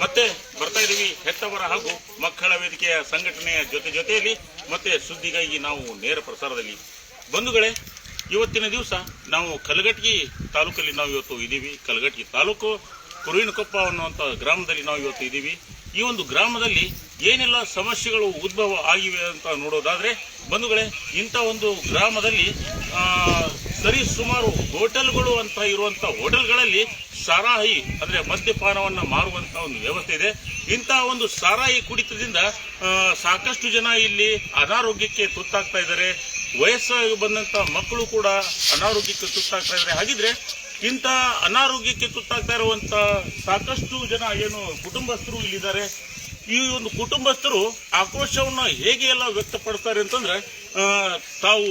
ಮತ್ತೆ ಬರ್ತಾ ಇದೀವಿ ಹೆತ್ತವರ ಹಾಗೂ ಮಕ್ಕಳ ವೇದಿಕೆಯ ಸಂಘಟನೆಯ ಜೊತೆ ಜೊತೆಯಲ್ಲಿ ಮತ್ತೆ ಸುದ್ದಿಗಾಗಿ ನಾವು ನೇರ ಪ್ರಸಾರದಲ್ಲಿ. ಬಂಧುಗಳೇ, ಇವತ್ತಿನ ದಿವಸ ನಾವು ಕಲಘಟಗಿ ತಾಲೂಕಲ್ಲಿ ನಾವು ಇವತ್ತು ಇದ್ದೀವಿ. ಕಲಘಟಗಿ ತಾಲೂಕು ಕುರುವಿನಕೊಪ್ಪ ಅನ್ನುವಂಥ ಗ್ರಾಮದಲ್ಲಿ ನಾವು ಇವತ್ತು ಇದ್ದೀವಿ. ಈ ಒಂದು ಗ್ರಾಮದಲ್ಲಿ ಏನೆಲ್ಲ ಸಮಸ್ಯೆಗಳು ಉದ್ಭವ ಆಗಿವೆ ಅಂತ ನೋಡೋದಾದ್ರೆ, ಬಂಧುಗಳೇ, ಇಂಥ ಒಂದು ಗ್ರಾಮದಲ್ಲಿ ಸರಿ ಸುಮಾರು ಹೋಟೆಲ್ಗಳು ಅಂತ ಇರುವಂಥ ಹೋಟೆಲ್ಗಳಲ್ಲಿ ಸಾರಾಯಿ, ಅಂದ್ರೆ ಮದ್ಯಪಾನವನ್ನು ಮಾರುವಂಥ ಒಂದು ವ್ಯವಸ್ಥೆ ಇದೆ. ಇಂಥ ಒಂದು ಸಾರಾಯಿ ಕುಡಿತದಿಂದ ಸಾಕಷ್ಟು ಜನ ಇಲ್ಲಿ ಅನಾರೋಗ್ಯಕ್ಕೆ ತುತ್ತಾಗ್ತಾ ಇದ್ದಾರೆ. ವಯಸ್ಸಾಗಿ ಬಂದಂತ ಮಕ್ಕಳು ಕೂಡ ಅನಾರೋಗ್ಯಕ್ಕೆ ತುತ್ತಾಗ್ತಾ ಇದ್ದಾರೆ. ಹಾಗಿದ್ರೆ ಇಂಥ ಅನಾರೋಗ್ಯಕ್ಕೆ ತುತ್ತಾಗ್ತಾ ಇರುವಂಥ ಸಾಕಷ್ಟು ಜನ ಏನು ಕುಟುಂಬಸ್ಥರು ಇಲ್ಲಿದ್ದಾರೆ. ಈ ಒಂದು ಕುಟುಂಬಸ್ಥರು ಆಕ್ರೋಶವನ್ನು ಹೇಗೆ ಎಲ್ಲ ವ್ಯಕ್ತಪಡಿಸ್ತಾರೆ ಅಂತಂದ್ರೆ ತಾವು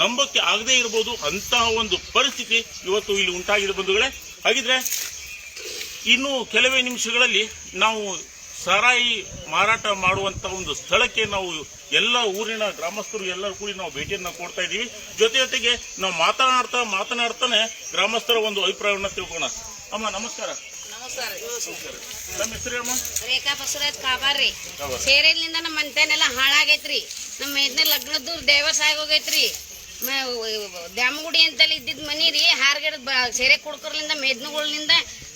ನಂಬಕ್ಕೆ ಆಗದೇ ಇರಬಹುದು ಅಂತಹ ಒಂದು ಪರಿಸ್ಥಿತಿ ಇವತ್ತು ಇಲ್ಲಿ ಉಂಟಾಗಿದೆ ಬಂಧುಗಳೇ. ಹಾಗಿದ್ರೆ ಇನ್ನು ಕೆಲವೇ ನಿಮಿಷಗಳಲ್ಲಿ ನಾವು ಸಾರಾಯಿ ಮಾರಾಟ ಮಾಡುವಂತ ಒಂದು ಸ್ಥಳಕ್ಕೆ ನಾವು ಎಲ್ಲ ಊರಿನ ಗ್ರಾಮಸ್ಥರು ಎಲ್ಲರೂ ಕೂಡಿ ನಾವು ಭೇಟಿಯನ್ನ ಕೊಡ್ತಾ ಇದ್ದೀವಿ. ಜೊತೆ ಜೊತೆಗೆ ನಾವು ಮಾತನಾಡ್ತಾ ಮಾತನಾಡ್ತಾನೆ ಗ್ರಾಮಸ್ಥರ ಒಂದು ಅಭಿಪ್ರಾಯವನ್ನ ತಿಳ್ಕೋಣ ಅಮ್ಮ ನಮಸ್ಕಾರ. ನಮಸ್ಕಾರ. ನಮ್ಮ ರೇಖಾ ಬಸವರಾಜ್ ಕಾಬಾರ್ರಿ. ಕಾಬಾರ್. ಸೇರೆಲಿಂದ ನಮ್ಮ ಮನೆತನೆಲ್ಲ ಹಾಳಾಗೈತ್ರಿ. ನಮ್ಮ ಮೇದ್ನ ಲಗ್ನದ್ದು ಡೈವರ್ಸ್ ಆಗೋಗೈತ್ರಿ ದ್ಯಾಮಗುಡಿ ಅಂತಲ್ಲಿ ಇದ್ದಿದ್ದ ಮನಿ ರೀ ಹಾರ್ಗಡದ ಸೇರೆ ಕುಡ್ಕರ್ಲಿಂದ ಮೇದ್ನಗಳಿಂದ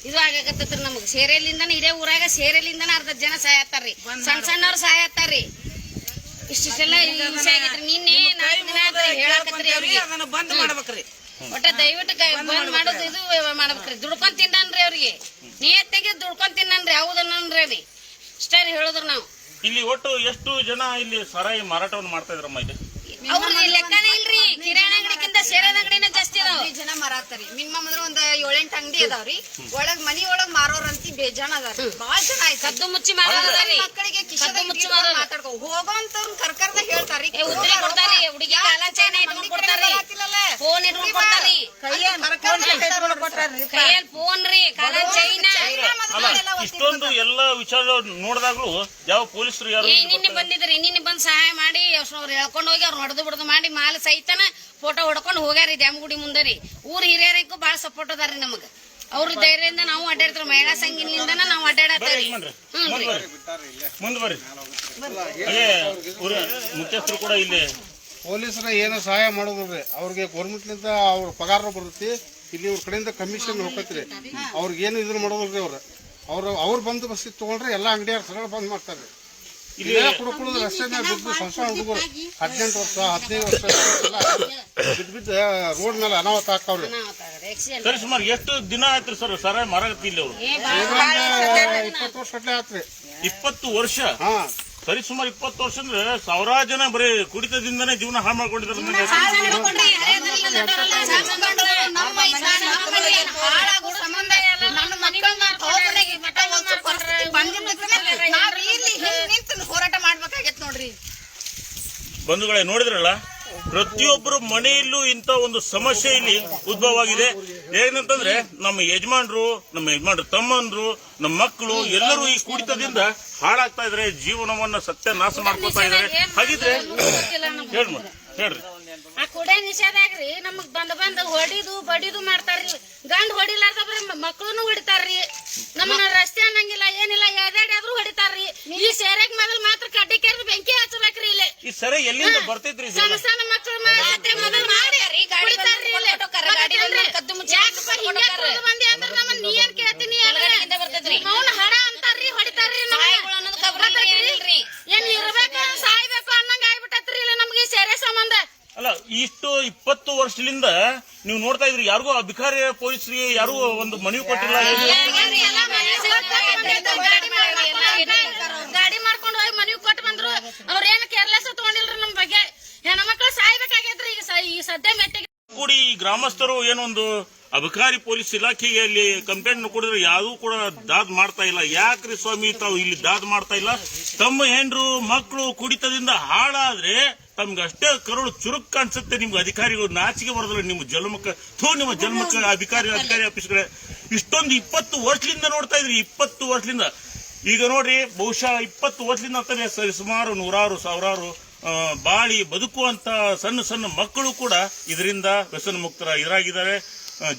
ಇದು ಆಗಾಕತ್ತೈತ್ರಿ ನಮಗ್. ಸೇರೆಲಿಂದನ ಇದೇ ಊರಾಗ ಸೇರೆಲಿಂದನ ಅರ್ಧ ಜನ ಸಾಯತ್ತಾರ್ರಿ. ಸಣ್ಣ ಸಣ್ಣವ್ರು ಸಾಯತ್ತಾರ್ರಿ. ಇಷ್ಟಿಷ್ಟೆಲ್ಲ ಹಿಂಸೆ ಆಗೈತ್ರಿ ನಿನ್ನೆ ನಾಲ್ಕು ದಿನ ಆತ್ರಿ ಹೇಳಾಕತ್ರಿ ಅವ್ರಿಗೆ. ಅದನ್ನ ಬಂದ್ ಮಾಡ್ಬೇಕ್ರಿ. ಒಟ್ಟ ದಯವಿಟ್ಟು ಬಂದ್ ಮಾಡೋದು ಇದು ಮಾಡ್ಬೇಕ್ರಿ. ದುಡ್ಕೊಂಡ್ ತಿನ್ನನ್ರಿ ಅವ್ರಿಗೆ. ನಿಯತ್ತಾಗಿ ದುಡ್ಕೊಂಡ್ ತಿನ್ನನ್ರಿ ಹೌದನ್ನನ್ರಿ ರೀ ಇಷ್ಟ ಹೇಳಿದ್ರು ನಾವು. ಇಲ್ಲಿ ಒಟ್ಟು ಎಷ್ಟು ಜನ ಇಲ್ಲಿ ಸರಾಯಿ ಮಾರಾಟವನ್ನು ಮಾಡ್ತಾ ಇದ್ರಮ್ಮ ಇಲ್ಲಿ? ಅವ್ರಿಗೆ ಲೆಕ್ಕನೇ ಇಲ್ರಿ. ಕಿರಾಣಿ ಅಂಗಡಿಗಿಂತ ಅಂಗಡಿನ ಜಾಸ್ತಿ ಅದಾವ. ಜನ ಮಾರಾತಾರಿ ಮಿನಿಮಮ್ ಅಂದ್ರೆ ಒಂದ್ ಏಳೆಂಟು ಅಂಗಡಿ ಅದಾವ್ರಿ. ಒಳಗ್ ಮನಿ ಒಳಗ್ ಮಾರೋರಂತಿ ಬೇಜಾನ್ ಅದಾರ ಬಾಳ ಜನ ಆಯ್ತು. ಕದ್ದು ಮುಚ್ಚಿ ಮಾರೋದರಿ ಮಕ್ಕಳಿಗೆ ಕಿಶದ ಮುಚ್ಚಿ ಮಾತಾಡ್ಕೊ ಹೋಗೋಂತವ್ರನ್ ಕರ್ಕರ್ದ ಹೇಳ್ತಾರಿ ಏ ಉದ್ರಿ ಕೊಡ್ತಾರಿ. ಹುಡುಗಿ ಕಾಲ ಚೈನ ಇಟ್ಕೊಂಡ್ ಕೊಡ್ತಾರಿ. ಫೋನ್ ಇಟ್ಕೊಂಡ್ ಕೊಡ್ತಾರಿ. ಕೈಯಲ್ಲಿ ಫೋನ್ ರೀ ಕಾಲ ಚೈನ. ಅಲ್ಲ ಇಷ್ಟೊಂದು ಎಲ್ಲ ವಿಚಾರ ನೋಡಿದಾಗ್ಲೂ ಯಾವ ಪೊಲೀಸರು ಯಾರು ಏ ನಿನ್ನೆ ಬಂದಿದ್ರಿ ನಿನ್ನೆ ಬಂದ್ ಸಹಾಯ ಮಾಡಿ ಅವ್ರು ಹೇಳ್ಕೊಂಡು ಹೋಗಿ ಅವ್ರು ಹೊಡೆದು ಬಿಡದು ಮಾಡಿ ಮಾಲ್ ಸಹಿತನ ಫೋಟೋ ಹೊಡ್ಕೊಂಡು ಹೋಗ್ಯಾರಿ ದ್ಯಾಮಗುಡಿ ಮುಂದೆ ರೀ. ಊರ್ ಹಿರಿಯರಿಗೂ ಬಹಳ ಸಪೋರ್ಟ್ ಅದಾರಿ ನಮಗ. ಅವ್ರ ಧೈರ್ಯದಿಂದ ನಾವು ಅಡ್ಡಾಡ್ತಾರ ಮಹಿಳಾ ಸಂಘಿನಿಂದ ನಾವು ಅಡ್ಡಾಡತ್ತೀವಿ ಹ್ಞೂ ರೀ. ಮುಂದೆ ಬರ್ರಿ. ಏ ಮುಖ್ಯಸ್ಥರು ಕೂಡ ಇಲ್ಲಿ ಪೊಲೀಸರ ಏನು ಸಹಾಯ ಮಾಡೋದಿಲ್ರಿ. ಅವ್ರಿಗೆ ಗೌರ್ಮೆಂಟ್ನಿಂದ ಅವ್ರ ಪಗಾರ ಬರ್ತೈತಿ. ಇಲ್ಲಿ ಇವ್ರ ಕಡೆಯಿಂದ ಕಮಿಷನ್ ಹೋಗತ್ರಿ ಅವ್ರಿಗೆ ಏನು ಇದನ್ನ ಮಾಡೋದ್ರಿ ಅವ್ರ. ಅವ್ರ ಅವ್ರು ಬಂದು ಬಸ್ ತಗೊಂಡ್ರೆ ಎಲ್ಲ ಅಂಗಡಿಯವ್ರು ಸರಳ ಬಂದ್ ಮಾಡ್ತಾರೆ ಇಲ್ಲಿ ಕುಡ್ಕೊಳ್ಳೋದು ರಸ್ತೆ ಮೇಲೆ ಬಿದ್ದು ಸಣ್ಣ ಸಣ್ಣ ಹುಡುಗರು ಹದಿನೆಂಟು ವರ್ಷ ಹದಿನೈದು ವರ್ಷ ಎಲ್ಲ ಬಿದ್ದು ಬಿದ್ದು ರೋಡ್ ಮೇಲೆ ಅನಾಹುತ ಆಗ್ತಾವ್ರಿ. ಸರಿ ಸುಮಾರು ಎಷ್ಟು ದಿನ ಆಯ್ತು ಸರ್ ಸರ ಮರಗತಿ ಇಲ್ಲಿ ಅವರು? ಇಪ್ಪತ್ತು ವರ್ಷ ಗಟ್ಲೆ ಆತ್ರಿ. ಇಪ್ಪತ್ತು ವರ್ಷ? ಹಾ. ಸರಿ ಸುಮಾರು ಇಪ್ಪತ್ತು ವರ್ಷ ಅಂದ್ರೆ ಸಾವಿರಾರು ಜನ ಬರೀ ಕುಡಿತದಿಂದನೇ ಜೀವನ ಹಾಳು ಮಾಡ್ಕೊಂಡಿದ್ದಾರೆ ನಂಗೆ ಹಾಳಾಗೋ ಸಂಬಂಧ ನನ್ನ ಮಕ್ಕಳನ್ನ ತೋರ್ಮನೆಗೆ ಮಠ ಹೋಗ್ಸೋ ಪರಿಸ್ಥಿತಿ ಬಂದಿದ್ದಕ್ಕೆ ನಾವ್ ಇಲ್ಲಿ ಹಿಂಗ್ ನಿಂತು ಹೋರಾಟ ಮಾಡ್ಬೇಕಾಗೈತ್ ನೋಡ್ರಿ. ಬಂಧುಗಳೇ ನೋಡಿದ್ರಲ್ಲ? ಪ್ರತಿಯೊಬ್ಬರು ಮನೆಯಲ್ಲೂ ಇಂಥ ಒಂದು ಸಮಸ್ಯೆ ಇಲ್ಲಿ ಉದ್ಭವ ಆಗಿದೆ ಏನಂತಂದ್ರೆ ನಮ್ಮ ಯಜಮಾನ್ರು ನಮ್ಮ ಯಜಮಾನ್ರು ತಮ್ಮಂದ್ರು ನಮ್ಮ ಮಕ್ಕಳು ಎಲ್ಲರೂ ಈ ಕುಡಿತದಿಂದ ಹಾಳಾಗ್ತಾ ಇದ್ರೆ ಜೀವನವನ್ನ ಸತ್ಯ ನಾಶ ಮಾಡ್ಕೊತಾ ಇದಾರೆ ಹಾಗಿದ್ರೆ ಹೇಳ್ರಿ. ಕುಡಿಯ ನಿಷೇಧಾಗ್ರಿ ನಮಗ್ ಬಂದ್ ಬಂದ್ ಹೊಡಿದು ಬಡಿದು ಮಾಡ್ತಾರ್ರಿ. ಗಂಡ್ ಹೊಡಿಲಾರ್ದ ಬರೀ ಮಕ್ಕಳನ್ನು ಹೊಡಿತಾರ್ರಿ. ನಮ್ಮನ್ನ ರಸ್ತೆ ಅನ್ನಂಗಿಲ್ಲ ಏನಿಲ್ಲ ಎದಾಡಿ ಆದ್ರೂ ಹೊಡಿತಾರ್ರಿ. ಈ ಸೇರೆಗ್ ಮೊದಲ್ ಮಾತ್ರ ಕಡ್ಡಿ ಕೇರ್ದು ಬೆಂಕಿ ಹಚ್ಚಬೇಕ್ರಿ ಇಲ್ಲಿ. ಈ ಸರಿ ಎಲ್ಲಿಂದ ಬರ್ತಿದ್ರಿ ಸಣ್ಣ ಸಣ್ಣ ಮಕ್ಕಳು ಮಾತ್ರ ಮೊದಲ್ ಮಾಡ್ಯಾರಿ ಹೊಡಿತಾರ್ರಿ ಇಲ್ಲಿ. ಯಾಕಪ್ಪ ಬಂದಿ ಅಂದ್ರ ನಮ್ಮನ್ನ ನೀ ಏನ್ ಕೇಳ್ತೀನಿ ಮೌನ ಹಡ ಅಂತಾರ್ರಿ ಹೊಡಿತಾರ್ರಿ ನಮ್ಗೆ. ಏನ್ ಇರ್ಬೇಕು ಸಾಯ್ಬೇಕು ಅನ್ನಂಗ ಆಗ್ಬಿಟ್ಟತ್ರಿ ಇಲ್ಲಿ ನಮ್ಗೆ ಈ ಸೇರೆ ಸಂಬಂಧ ಅಲ್ಲ ಇಷ್ಟು ಇಪ್ಪತ್ತು ವರ್ಷದಿಂದ ನೀವು ನೋಡ್ತಾ ಇದ್ರಿ ಯಾರಿಗೂ ಆ ಭಿಕಾರಿ ಪೊಲೀಸರಿಗೆ ಯಾರು ಒಂದು ಮನವಿ ಕೊಟ್ಟಿಲ್ಲ ಗಾಡಿ ಮಾಡ್ಕೊಂಡು ಹೋಗಿ ಮನವಿ ಕೊಟ್ಟು ಬಂದ್ರು. ಅವ್ರೇನು ಕೇರ್ಲೆಸ್ ತಗೊಂಡಿಲ್ರಿ ನಮ್ ಬಗ್ಗೆ. ಹೆಣ್ಮಕ್ಳು ಸಾಯ್ಬೇಕಾಗೈತ್ರಿ ಈಗ ಈ ಸದ್ಯ ಮೆಟ್ಟಿಗೆ ಕೂಡಿ ಗ್ರಾಮಸ್ಥರು ಏನೊಂದು ಅಬಕಾರಿ ಪೊಲೀಸ್ ಇಲಾಖೆಯಲ್ಲಿ ಕಂಪ್ಲೇಂಟ್ ಕೊಡಿದ್ರೆ ಯಾರು ಕೂಡ ದಾದ್ ಮಾಡ್ತಾ ಇಲ್ಲ. ಯಾಕ್ರಿ ಸ್ವಾಮಿ ತಾವು ಇಲ್ಲಿ ದಾದ್ ಮಾಡ್ತಾ ಇಲ್ಲ? ತಮ್ಮ ಹೆಂಡ್ರು ಮಕ್ಕಳು ಕುಡಿತದಿಂದ ಹಾಳಾದ್ರೆ ತಮ್ಗೆ ಅಷ್ಟೇ ಕರುಳು ಚುರುಕ್ ಕಾಣಿಸುತ್ತೆ ನಿಮ್ಗೆ ಅಧಿಕಾರಿಗಳು ನಾಚಿಕೆ ಬರೋದಿಲ್ಲ. ನಿಮ್ಮ ಜನ್ಮಕ್ಕ ಥೂ ನಿಮ್ಮ ಜನ್ಮಕ್ಕ ಅಧಿಕಾರಿ ಅಧಿಕಾರಿ ಆಫೀಸ್ಗಳೇ. ಇಷ್ಟೊಂದು ಇಪ್ಪತ್ತು ವರ್ಷದಿಂದ ನೋಡ್ತಾ ಇದ್ರಿ. ಇಪ್ಪತ್ತು ವರ್ಷದಿಂದ. ಈಗ ನೋಡ್ರಿ ಬಹುಶಃ ಇಪ್ಪತ್ತು ವರ್ಷದಿಂದ ಅಂತಾನೆ ಸರಿ ಸುಮಾರು ನೂರಾರು ಸಾವಿರಾರು ಬಾಳಿ ಬದುಕುವಂತ ಸಣ್ಣ ಸಣ್ಣ ಮಕ್ಕಳು ಕೂಡ ಇದರಿಂದ ವ್ಯಸನ ಮುಕ್ತರ ಇದಾಗಿದ್ದಾರೆ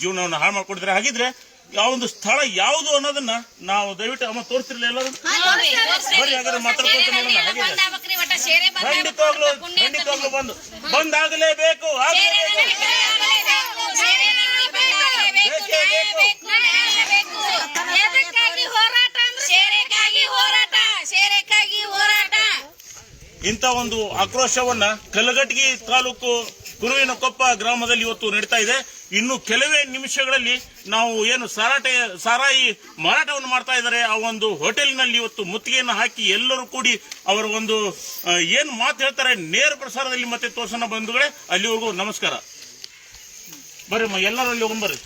ಜೀವನವನ್ನು ಹಾಳು ಮಾಡ್ಕೊಂಡಿದ್ದಾರೆ. ಹಾಗಿದ್ರೆ ಯಾವ ಒಂದು ಸ್ಥಳ ಯಾವುದು ಅನ್ನೋದನ್ನ ನಾವು ದಯವಿಟ್ಟು ಅಮ್ಮ ತೋರಿಸ್ತಿರ್ಲಿಲ್ಲ ಎಲ್ಲರೂ? ಬರೀ ಹಾಗಾದ್ರೆ ಮಾತಾಡ್ಕೊಂತ ಖಂಡಿತವಾಗ್ಲು ಖಂಡಿತವಾಗ್ಲು ಬಂದು. ಬಂದಾಗಲೇಬೇಕು ಆಗಲೇಬೇಕು ಇಂಥ ಒಂದು ಆಕ್ರೋಶವನ್ನ ಕಲಘಟಗಿ ತಾಲೂಕು ಕುರುವಿನ ಕೊಪ್ಪ ಗ್ರಾಮದಲ್ಲಿ ಇವತ್ತು ನಡೀತಾ ಇದೆ. ಇನ್ನು ಕೆಲವೇ ನಿಮಿಷಗಳಲ್ಲಿ ನಾವು ಏನು ಸಾರಾಟ ಸಾರಾಯಿ ಮಾರಾಟವನ್ನು ಮಾಡ್ತಾ ಇದ್ದಾರೆ. ಆ ಒಂದು ಹೋಟೆಲ್ನಲ್ಲಿ ಇವತ್ತು ಮುತ್ತಿಗೆಯನ್ನು ಹಾಕಿ ಎಲ್ಲರೂ ಕೂಡಿ ಅವರ ಒಂದು ಏನು ಮಾತು ಹೇಳ್ತಾರೆ ನೇರ ಪ್ರಸಾರದಲ್ಲಿ ಮತ್ತೆ ತೋರ್ಸೋಣ ಬಂಧುಗಳೇ. ಅಲ್ಲಿವರೆಗೂ ನಮಸ್ಕಾರ. ಬರ್ರಿ ಎಲ್ಲರಲ್ಲಿ ಎಲ್ಲರೂ ಅಲ್ಲಿ ಹೋಗ್ಬರ್ರಿ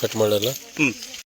ಕಟ್ ಮಾಡಲ್ಲ? ಹ್ಮ್.